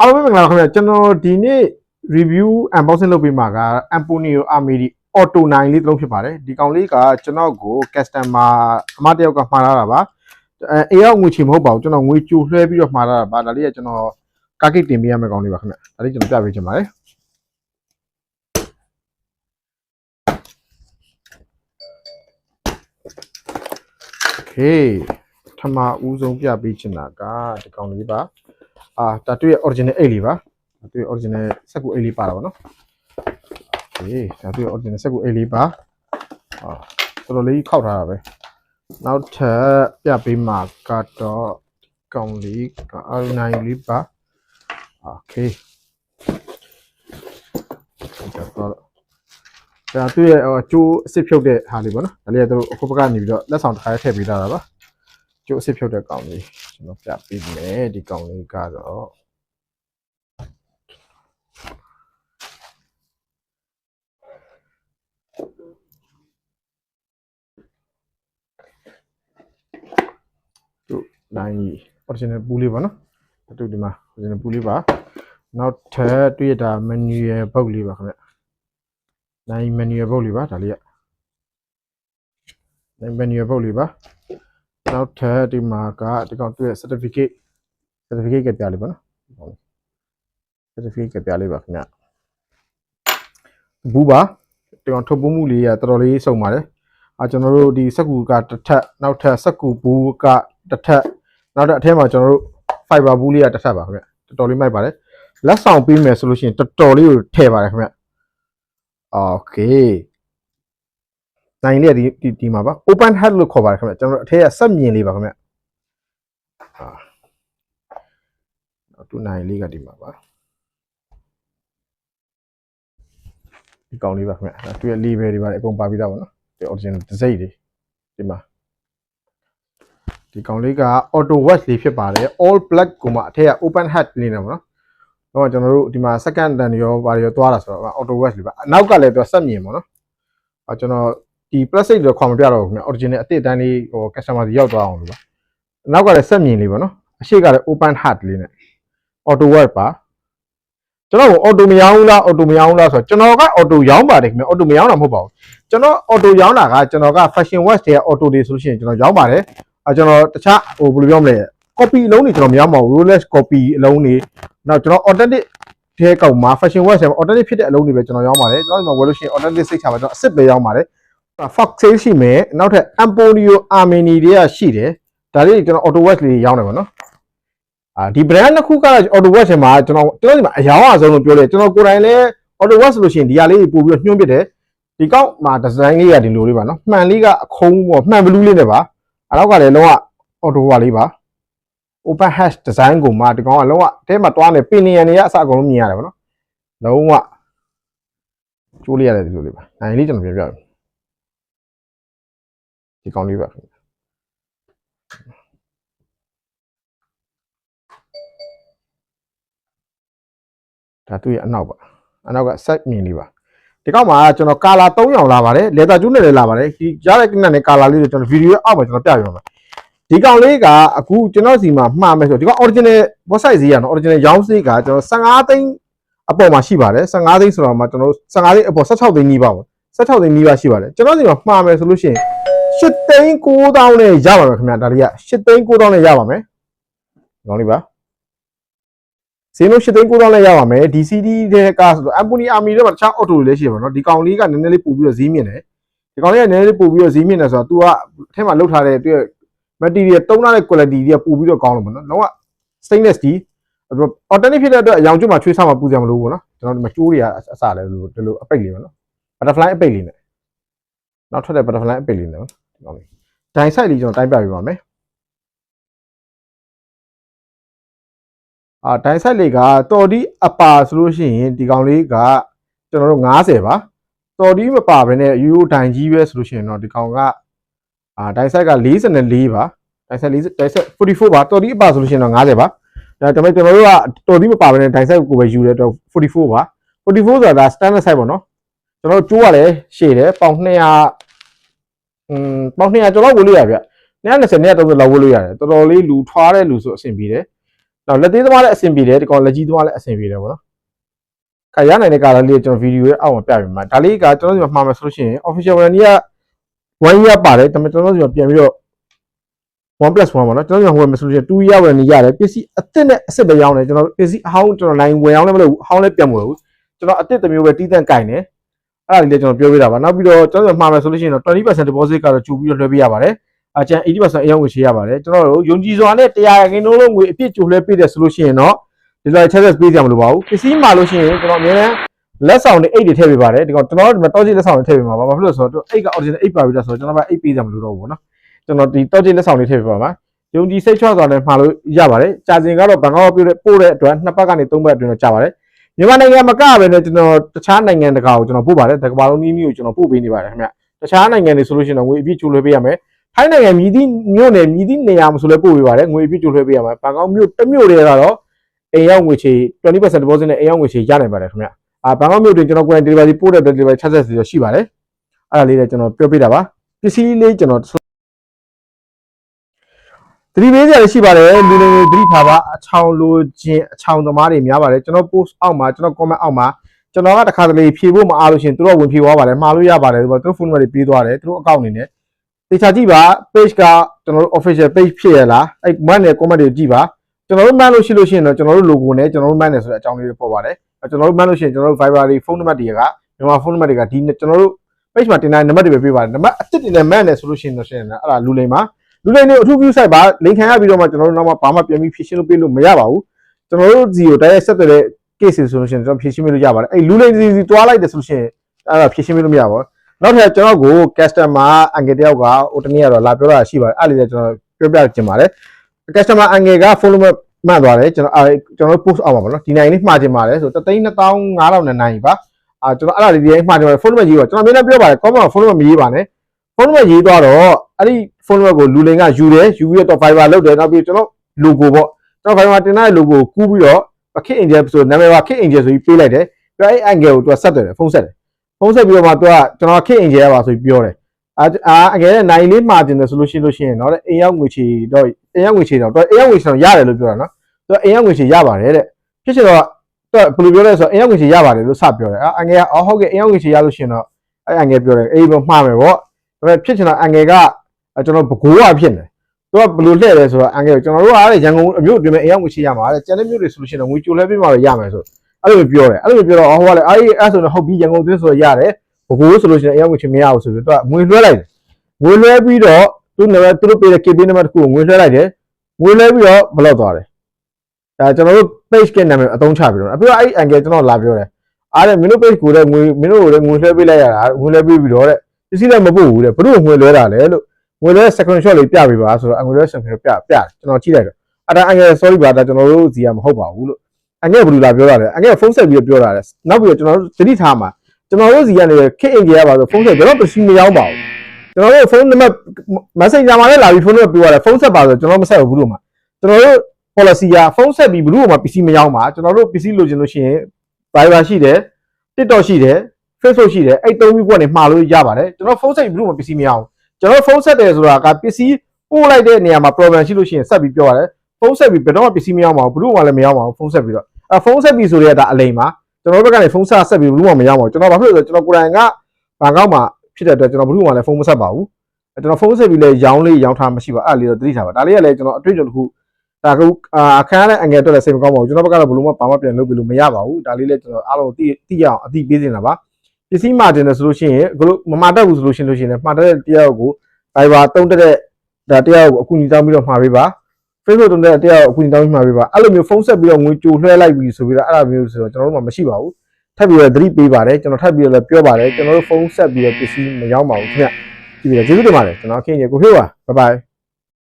အားလုံးပဲမင်္ဂလာပါခင်ဗျာကျွန်တော်ဒီနေ့ review unboxing လုပ်ပေးမှာက Amponio Armidi Auto 9လေးတစ်လုံးဖြစ်ပါတယ်ဒီကောင်လေးကကျွန်တော်ကို customer အမတယောက်ကမှာလာတာပါအဲအေရောက်ငွေချေမဟုတ်ပါဘူးကျွန်တော်ငွေကြိုလွှဲပြီးတော့မှာလာတာပါဒါလေးကကျွန်တော်ကားကိတ်တင်ပေးရမယ့်ကောင်လေးပါခင်ဗျာဒါလေးကျွန်တော်ပြပေးချင်ပါတယ် Okay ထမဦးဆုံးပြပေးချင်တာကဒီကောင်လေးပါ အာဒါတွေ့ရဲ့ original အိတ်လေးပါဒါတွေ့ရဲ့ original စက်ကူအိတ်လေးပါတာပါနော် Okay ဒါတွေ့ရဲ့ original စက်ကူအိတ်လေးပါအာတော်တော်လေးခောက်ထားတာပဲနောက်ထပ်ပြပေးမှာကတော့ဒီကောင်လေးက R9 လေးပါ Okay ဒါတော့ဒါသူ့ရဲ့ဟိုကျိုးအစ်စ်ဖြုတ်တဲ့ဟာလေးပေါ့နော်ဒါလေးကသူတို့အခုဘက်ကနေပြီးတော့လက်ဆောင်တစ်ခါထည့်ပေးထားတာပါ ကျိုးအစ်စ်ဖြုတ်တဲ့ကောင်လေးကျွန်တော်ပြပေးမယ်ဒီကောင်လေးကတော့သူနိုင် original ပူးလေးပါနော်သူဒီမှာ original ပူးလေးပါနောက်ထပ်တွေ့ရတာ manual ဘုတ်လေးပါခင်ဗျနိုင် manual ဘုတ်လေးပါဒါလေးကနိုင် manual ဘုတ်လေးပါ နောက်ထပ်ဒီမှာကဒီကောင်တွေ့ရ certificate certificate ကပြလေးပါနော် certificate ကပြလေးပါခင်ဗျဘူးပါဒီကောင်ထုတ်ပိုးမှုလေးကတော်တော်လေးစုံပါတယ်အာကျွန်တော်တို့ဒီစက်ကူကတစ်ထပ်နောက်ထပ်စက်ကူဘူးကတစ်ထပ်နောက်ထပ်အထက်မှာကျွန်တော်တို့ fiber ဘူးလေးကတစ်ထပ်ပါခင်ဗျတော်တော်လေးမိုက်ပါတယ်လက်ဆောင်ပေးမယ်ဆိုလို့ရှိရင်တော်တော်လေးကိုထည့်ပါတယ်ခင်ဗျโอเค နိုင်လေးကဒီဒီဒီမှာပါ open head လို့ခေါ်ပါတယ်ခင်ဗျကျွန်တော်တို့အထက်ကစက်မြင်လေးပါခင်ဗျအာနောက်တူနိုင်လေးကဒီမှာပါဒီကောင်လေးပါခင်ဗျာသူရဲ့ label တွေပါအကုန်ပါပြီးသားပါနော်ဒီ original တစ်စိတ်တွေဒီမှာဒီကောင်လေးက auto watch လေးဖြစ်ပါတယ် all black ကိုမှအထက်က open hat လေးနေပါနော်တော့ကျွန်တော်တို့ဒီမှာ second တန်ရောဘာတွေရောသွားတာဆိုတော့ auto watch လေးပါအနောက်ကလည်းသူဆက်မြင်ပါနော်အဲကျွန်တော် ဒီ plastic တွေခွန်မပြတော့ဘူးခင်ဗျ original အစ်စ်တန်းလေးဟို customer စီရောက်သွားအောင်လို့ပါအနောက်ကလည်းဆက်မြင်လေးပါနော်အရှိကလည်း open hat လေးနဲ့ auto watch ပါကျွန်တော်အော်တိုမရောင်းဘူးလားအော်တိုမရောင်းဘူးလားဆိုတော့ကျွန်တော်ကအော်တိုရောင်းပါတယ်ခင်ဗျအော်တိုမရောင်းတာမဟုတ်ပါဘူးကျွန်တော်အော်တိုရောင်းတာကကျွန်တော်က fashion watch တွေကအော်တိုတွေဆိုလို့ရှိရင်ကျွန်တော်ရောင်းပါတယ်အဲကျွန်တော်တခြားဟိုဘယ်လိုပြောမလဲ copy အလုံးတွေကျွန်တော်မရောင်းပါဘူး Rolex copy အလုံးတွေနောက်ကျွန်တော် authentic တဲ့ကောင်မှာ fashion watch တွေ authentic ဖြစ်တဲ့အလုံးတွေပဲကျွန်တော်ရောင်းပါတယ်ကျွန်တော်ဒီမှာဝယ်လို့ရှိရင် authentic စိတ်ချပါကျွန်တော်အစ်စ်ပဲရောင်းပါတယ် fox sale ရှိမယ်နောက်ထပ် Emporio Armani တွေကရှိတယ်ဒါလေးကျွန်တော် auto watch လေးရောင်းတယ်ပေါ့နော်အာဒီ brand နှစ်ခုက auto watch မှာကျွန်တော်ကျွန်တော်ဒီမှာအယောင်အဆုံးလို့ပြောတယ်ကျွန်တော်ကိုယ်တိုင်လည်း auto watch ဆိုလို့ရှိရင်ဒီဟာလေးပို့ပြီးတော့ညှို့ပစ်တယ်ဒီကောက်မှာ design လေးကဒီလိုလေးပါနော်မှန်လေးကအခုံးပေါ့မှန်ဘလူးလေးနဲ့ပါအနောက်ကလည်းလုံးဝ auto ပါလေးပါ open hash design ကိုမှဒီကောင်ကလုံးဝအဲမှာတွားနေပင်နေရနေရအစအကုန်လုံးမြင်ရတယ်ဗောနော်လုံးဝကျိုးလေးရတယ်ဒီလိုလေးပါနိုင်လေးကျွန်တော်ပြပြမယ် ဒီကောင်လေးပါဒါသူ့ရဲ့အနောက်ပါအနောက်က set မြင်လေးပါဒီကောက်မှာကျွန်တော်ကာလာ3ရောင်လာပါတယ်လေတာကျူးနဲ့လည်းလာပါတယ်ဒီရတဲ့ကိနနဲ့ကာလာလေးတွေကျွန်တော်ဗီဒီယိုအောက်မှာကျွန်တော်ပြပြပါမယ်ဒီကောင်လေးကအခုကျွန်တော်စီမှာမှားမယ်ဆိုဒီကောင် original website ဈေးရနော် original ရောင်းဈေးကကျွန်တော်15သိန်းအပေါ်မှာရှိပါတယ်15သိန်းဆိုတော့မှကျွန်တော်15သိန်းအပေါ်16သိန်းနီးပါပေါ့16သိန်းနီးပါရှိပါတယ်ကျွန်တော်စီမှာမှားမယ်ဆိုလို့ရှိရင် 8သိန်း9000နဲ့ရပါမယ်ခင်ဗျာဒါလေးက8သိန်း9000နဲ့ရပါမယ်ဒီကောင်လေးပါဈေးနှုန်း8သိန်း9000နဲ့ရပါမယ် DCD တဲ့ကားဆိုတော့ Ampuni Army တွေမှာတခြား auto တွေလည်းရှိရပါတော့ဒီကောင်လေးကနည်းနည်းလေးပို့ပြီးတော့ဈေးမြင့်တယ်ဒီကောင်လေးကနည်းနည်းလေးပို့ပြီးတော့ဈေးမြင့်တယ်ဆိုတော့ तू ကအထက်မှာလောက်ထားတဲ့သူရဲ့ material တုံးထားတဲ့ quality တွေကပို့ပြီးတော့ကောင်းလို့ပေါ့နော်လုံးဝ stainless steel alternative ဖြစ်တဲ့အတွက်အရောင်ကျွတ်မှာချွေးစားမှာပူကြမလို့ပေါ့နော်ကျွန်တော်ဒီမှာကျိုးတွေကအအစားလဲလို့ဒီလိုအပိတ်လေးပေါ့နော် butterfly အပိတ်လေးနဲ့နောက်ထွက်တဲ့ butterfly အပိတ်လေးနဲ့ နော်ဒီကောင်လေး die side လေးကျွန်တော်တိုင်းပြပြပါမယ်အာဒိုင်ဆိုင်လေးကတော်ဒီအပါဆိုလို့ရှိရင်ဒီကောင်လေးကကျွန်တော်တို့90ပါတော်ဒီမပါဘဲနဲ့ယူရိုဒိုင်ကြီးပဲဆိုလို့ရှိရင်တော့ဒီကောင်ကအာဒိုင်ဆိုင်က44ပါဒိုင်ဆိုင်40ဒိုင်ဆိုင်44ပါတော်ဒီအပါဆိုလို့ရှိရင်တော့90ပါဒါပေမဲ့ကျွန်တော်တို့ကတော်ဒီမပါဘဲနဲ့ဒိုင်ဆိုင်ကိုပဲယူတယ်တော့44ပါ44ဆိုတာဒါ standard size ပေါ့နော်ကျွန်တော်တို့ကျိုးရလဲရှည်တယ်ပေါင်200 อืมပေါင်200ကျော်လောက်ဝယ်လို့ရဗျ220 230လောက်ဝယ်လို့ရတယ်တော်တော်လေးလူထွားတဲ့လူဆိုအဆင်ပြေတယ်နောက်လက်သေးသမားလည်းအဆင်ပြေတယ်ဒီကောင်လက်ကြီးသမားလည်းအဆင်ပြေတယ်ပေါ့နော်ခါရနိုင်တဲ့ကာလာလေးကိုကျွန်တော်ဗီဒီယိုရဲ့အောက်မှာပြပေးမှာဒါလေးကကျွန်တော်ဒီမှာမှာမယ်ဆိုလို့ရှိရင် official warranty က1 year ပါတယ်ဒါပေမဲ့ကျွန်တော်တို့ဒီမှာပြန်ပြီးတော့1 plus 1ပါနော်ကျွန်တော်တို့ဝယ်မယ်ဆိုလို့ရှိရင်2 year warranty ရတယ်ပစ္စည်းအသစ်နဲ့အစ်စ်ပဲရောင်းတယ်ကျွန်တော်ပစ္စည်းအဟောင်းကျွန်တော် line ဝယ်အောင်လည်းမလုပ်ဘူးအဟောင်းလည်းပြန်မဝယ်ဘူးကျွန်တော်အသစ်တစ်မျိုးပဲတီးတန့်ကင်တယ် အဲ့ဒါလေးလည်းကျွန်တော်ပြောပြတာပါနောက်ပြီးတော့ကျွန်တော်တို့မှာမယ်ဆိုလို့ရှိရင်တော့20% deposit ကတော့ကြိုပြီးတော့လွှဲပေးရပါတယ်အကျန်80%အယောင်ကိုရှေးရပါတယ်ကျွန်တော်တို့ယုံကြည်စွာနဲ့တရားရခင်လုံးလုံးငွေအပြည့်ကြိုလွှဲပေးတယ်ဆိုလို့ရှိရင်တော့ဒီလိုချက်ချက်ပေးကြမလို့ပါဘူးပစ္စည်းမှာလို့ရှိရင်ကျွန်တော်အများနဲ့လက်ဆောင်တွေအိတ်တွေထည့်ပေးပါတယ်ဒီကောင်ကျွန်တော်တို့ဒီမှာတောကြီးလက်ဆောင်တွေထည့်ပေးမှာပါဘာဖြစ်လို့လဲဆိုတော့အိတ်က original အိတ်ပါပြီးတော့ဆိုတော့ကျွန်တော်ကအိတ်ပေးကြမလို့တော့ဘူးเนาะကျွန်တော်ဒီတောကြီးလက်ဆောင်တွေထည့်ပေးပါမှာယုံကြည်စိတ်ချစွာနဲ့မှာလို့ရပါတယ်ကြာစင်ကတော့ဘန်ကောက်ပြည့်ပို့တဲ့အတွက်နှစ်ပတ်ကနေသုံးပတ်အတွင်းတော့ကြာပါတယ် မြန်မာနိုင်ငံမကပဲနဲ့ကျွန်တော်တခြားနိုင်ငံတကာကိုကျွန်တော်ပို့ပါတယ်တကဘာလုံးနည်းနည်းကိုကျွန်တော်ပို့ပေးနေပါတယ်ခင်ဗျတခြားနိုင်ငံတွေဆိုလို့ရှိရင်တော့ငွေအပြည့်ကျိုးလွှဲပေးရမယ်ထိုင်းနိုင်ငံမြည်သည့်မြို့နယ်မြည်သည့်နေရာမှာဆိုလဲပို့ပေးပါတယ်ငွေအပြည့်ကျိုးလွှဲပေးရမယ်ဘန်ကောက်မြို့တစ်မြို့တည်းကတော့အိမ်ရောက်ငွေချေ20% deposit နဲ့အိမ်ရောက်ငွေချေရနိုင်ပါတယ်ခင်ဗျအာဘန်ကောက်မြို့တွင်ကျွန်တော် quantity delivery ပို့တဲ့ delivery charges တွေရှိပါတယ်အဲ့ဒါလေးလည်းကျွန်တော်ပြောပြတာပါပစ္စည်းလေးကျွန်တော် သတိပေးစရာရှိပါတယ်လူတွေသတိထားပါအချောင်လိုခြင်းအချောင်သမားတွေများပါတယ်ကျွန်တော် post အောက်မှာကျွန်တော် comment အောက်မှာကျွန်တော်ကတခါတလေဖြေဖို့မအားလို့ရှင်သူတို့ဝင်ဖြေသွားပါတယ်မှားလို့ရပါတယ်သူတို့ phone number တွေပေးသွားတယ်သူတို့ account အနေနဲ့တေချာကြည့်ပါ page ကကျွန်တော်တို့ official page ဖြစ်ရလားအဲ့ man နဲ့ comment တွေကြည့်ပါကျွန်တော်တို့ man လို့ရှိလို့ရှိရင်တော့ကျွန်တော်တို့ logo နဲ့ကျွန်တော်တို့ man နဲ့ဆိုတဲ့အကြောင်းလေးတွေပေါ်ပါတယ်ကျွန်တော်တို့ man လို့ရှိရင်ကျွန်တော်တို့ Viber တွေ phone number တွေကမြန်မာ phone number တွေကဒီကျွန်တော်တို့ page မှာတင်တဲ့ number တွေပဲပေးပါတယ်နံပါတ်အစ်စ်တင်တဲ့ man နဲ့ဆိုလို့ရှိရင်တော့ရှင်အဲ့ဒါလူလိမ်ပါ လူလိမ်တွေအထူး view site ပါလိန်ခံရပြီးတော့မှကျွန်တော်တို့နောက်မှဘာမှပြန်ပြီးဖြည့်ရှင်းလို့ပေးလို့မရပါဘူးကျွန်တော်တို့ဇီကိုတိုက်ရိုက်ဆက်သွယ်တဲ့ case ဆိုလို့ရှိရင်ကျွန်တော်ဖြည့်ရှင်းပေးလို့ရပါတယ်အဲ့လူလိမ်စီစီတွားလိုက်တယ်ဆိုလို့ရှိရင်အဲ့ဒါဖြည့်ရှင်းပေးလို့မရပါဘူးနောက်ထပ်ကျွန်တော်ကို customer အငယ်တယောက်ကဟိုတနေ့ကတော့လာပြောတာရှိပါတယ်အဲ့လေးလည်းကျွန်တော်ပြောပြချင်ပါတယ် customer အငယ်က follow မှတ်သွားတယ်ကျွန်တော်အဲကျွန်တော် post အောက်ပါပါနော်ဒီနိုင်လေးမှားချင်ပါတယ်ဆိုတော့32500နဲ့နိုင်ပါအာကျွန်တော်အဲ့ဒါလေးဒီမှားချင်ပါတယ် phone number ရေးပါကျွန်တော်မင်းလည်းပြောပါတယ် comment မှာ phone number မရေးပါနဲ့ phone number ရေးသွားတော့အဲ့ဒီ phone number ကိုလူလိန်ကယူတယ်ယူပြီးတော့ Viber လုပ်တယ်နောက်ပြီးကျွန်တော် logo ပေါ့ကျွန်တော် Viber တင်တဲ့ logo ကိုကူးပြီးတော့ခစ် angel ဆိုနာမည်ကခစ် angel ဆိုပြီးပေးလိုက်တယ်ပြီးတော့အဲ့ angle ကိုသူကဆက်တယ်ဖုန်းဆက်တယ်ဖုန်းဆက်ပြီးတော့မှသူကကျွန်တော်ခစ် angel ရပါဆိုပြီးပြောတယ်အာအာအငယ်နဲ့နိုင်လေးမှာတင်တယ်ဆိုလို့ရှိလို့ရှိရင်တော့အိမ်ရောက်ငွေချီတော့အိမ်ရောက်ငွေချီတော့အိမ်ရောက်ငွေချီတော့ရတယ်လို့ပြောတာနော်သူကအိမ်ရောက်ငွေချီရပါတယ်တဲ့ဖြစ်ချင်တော့သူကဘယ်လိုပြောလဲဆိုတော့အိမ်ရောက်ငွေချီရပါတယ်လို့စပြောတယ်အာအငယ်ကအော်ဟုတ်ကဲ့အိမ်ရောက်ငွေချီရလို့ရှိရင်တော့အဲ့အငယ်ပြောတယ်အေးဘမှားမယ်ပေါ့ဒါပေမဲ့ဖြစ်ချင်တော့အငယ်က ကျွန်တော်ဘကိုးကဖြစ်နေသူကဘယ်လိုလှည့်လဲဆိုတော့အငယ်ကျွန်တော်တို့ကအဲ့ရန်ကုန်အမျိုးတွင်မဲ့အိမ်ရောက်ငွေချီရမှာတဲ့ကျန်တဲ့မျိုးတွေဆိုလို့ရှိရင်တော့ငွေကြိုလဲပေးမှပဲရမယ်ဆိုအဲ့လိုပြောတယ်အဲ့လိုပြောတော့ဟိုကလည်းအဲ့အဲ့ဆိုတော့ဟုတ်ပြီရန်ကုန်သွင်းဆိုတော့ရတယ်ဘကိုးဆိုလို့ရှိရင်အိမ်ရောက်ငွေချီမရဘူးဆိုပြီးတော့ငွေလွှဲလိုက်တယ်ငွေလွှဲပြီးတော့သူ့နံပါတ်သူတို့ပေးတဲ့ KB နံပါတ်တစ်ခုကိုငွေလွှဲလိုက်တယ်ငွေလွှဲပြီးတော့ဘလောက်သွားတယ်ဒါကျွန်တော်တို့ page ကနာမည်အသုံးချပြီးတော့အပြီးတော့အဲ့ angle ကျွန်တော်လာပြောတယ်အားတဲ့မင်းတို့ page ကိုလည်းငွေမင်းတို့ကိုလည်းငွေလွှဲပေးလိုက်ရတာငွေလွှဲပေးပြီးတော့တဲ့ပစ္စည်းလည်းမပို့ဘူးတဲ့ဘလို့ငွေလွှဲတာလဲလို့ ငွေလွှဲ screenshot လေးပြပေးပါဆိုတော့ငွေလွှဲ screenshot ပြပြကျွန်တော်ကြည့်လိုက်တော့အဲ့ဒါ angle sorry ပါဒါကျွန်တော်တို့စီကမဟုတ်ပါဘူးလို့အငယ်ဘလူလာပြောတာလေအငယ်ဖုန်းဆက်ပြီးပြောတာလေနောက်ပြီးတော့ကျွန်တော်တို့သတိထားမှာကျွန်တော်တို့စီကနေခစ်အင်ကြီးရပါဆိုဖုန်းဆက်ကျွန်တော်ပစ္စည်းမရောက်ပါဘူးကျွန်တော်တို့ဖုန်းနံပါတ် messenger မှာလည်းလာပြီးဖုန်းနံပါတ်ပြောရတယ်ဖုန်းဆက်ပါဆိုကျွန်တော်မဆက်ဘူးလို့မှာကျွန်တော်တို့ policy ကဖုန်းဆက်ပြီးဘလူးမှာပစ္စည်းမရောက်ပါကျွန်တော်တို့ပစ္စည်းလိုချင်လို့ရှိရင် Viber ရှိတယ် TikTok ရှိတယ် Facebook ရှိတယ်အဲ့သုံးခုကနေမှာလို့ရပါတယ်ကျွန်တော်ဖုန်းဆက်ပြီးဘလူးမှာပစ္စည်းမရအောင် ကျွန်တော်ဖုန်းဆက်တယ်ဆိုတာကပစ္စည်းပို့လိုက်တဲ့နေရာမှာ problem ရှိလို့ရှိရင်ဆက်ပြီးပြောရတယ်ဖုန်းဆက်ပြီးဘယ်တော့မှပစ္စည်းမရောက်ပါဘူးဘလူးမှာလည်းမရောက်ပါဘူးဖုန်းဆက်ပြီးတော့အဲဖုန်းဆက်ပြီးဆိုရဲဒါအလိမ်ပါကျွန်တော်တို့ဘက်ကနေဖုန်းဆက်ဆက်ပြီးဘလူးမှာမရောက်ပါဘူးကျွန်တော်ဘာဖြစ်လို့လဲဆိုတော့ကျွန်တော်ကိုယ်တိုင်ကဘန်ကောက်မှာဖြစ်တဲ့အတွက်ကျွန်တော်ဘလူးမှာလည်းဖုန်းမဆက်ပါဘူးကျွန်တော်ဖုန်းဆက်ပြီးလဲရောင်းလေးရောင်းထားမရှိပါအဲ့လေးတော့သတိထားပါဒါလေးကလည်းကျွန်တော်အတွေ့အကြုံတစ်ခုဒါကအခန်းနဲ့အငယ်အတွက်လည်းစိတ်မကောင်းပါဘူးကျွန်တော်ဘက်ကတော့ဘလို့မှဘာမှပြန်လုပ်ပြီးလို့မရပါဘူးဒါလေးလည်းကျွန်တော်အားလုံးသိသိရအောင်အသိပေးနေတာပါ ပစ္စည်းမှာတင်တယ်ဆိုလို့ရှိရင်အခုမမှာတတ်ဘူးဆိုလို့ရှိရင်လို့ရှိရင်မှာတတ်တဲ့တရားကို Viber တုံးတက်တဲ့ဒါတရားကိုအကူအညီတောင်းပြီးတော့မှာပေးပါ Facebook တုံးတဲ့တရားကိုအကူအညီတောင်းပြီးမှာပေးပါအဲ့လိုမျိုးဖုန်းဆက်ပြီးတော့ငွေကြိုလွှဲလိုက်ပြီဆိုပြီးတော့အဲ့လိုမျိုးဆိုတော့ကျွန်တော်တို့မှမရှိပါဘူးထပ်ပြီးတော့သတိပေးပါတယ်ကျွန်တော်ထပ်ပြီးတော့လည်းပြောပါတယ်ကျွန်တော်တို့ဖုန်းဆက်ပြီးတော့ပစ္စည်းမရောက်ပါဘူးခင်ဗျကြည့်ပြီးတော့ကျေးဇူးတင်ပါတယ်ကျွန်တော်ခင်ကြီးကိုဖြိုးပါဘိုင်ဘိုင်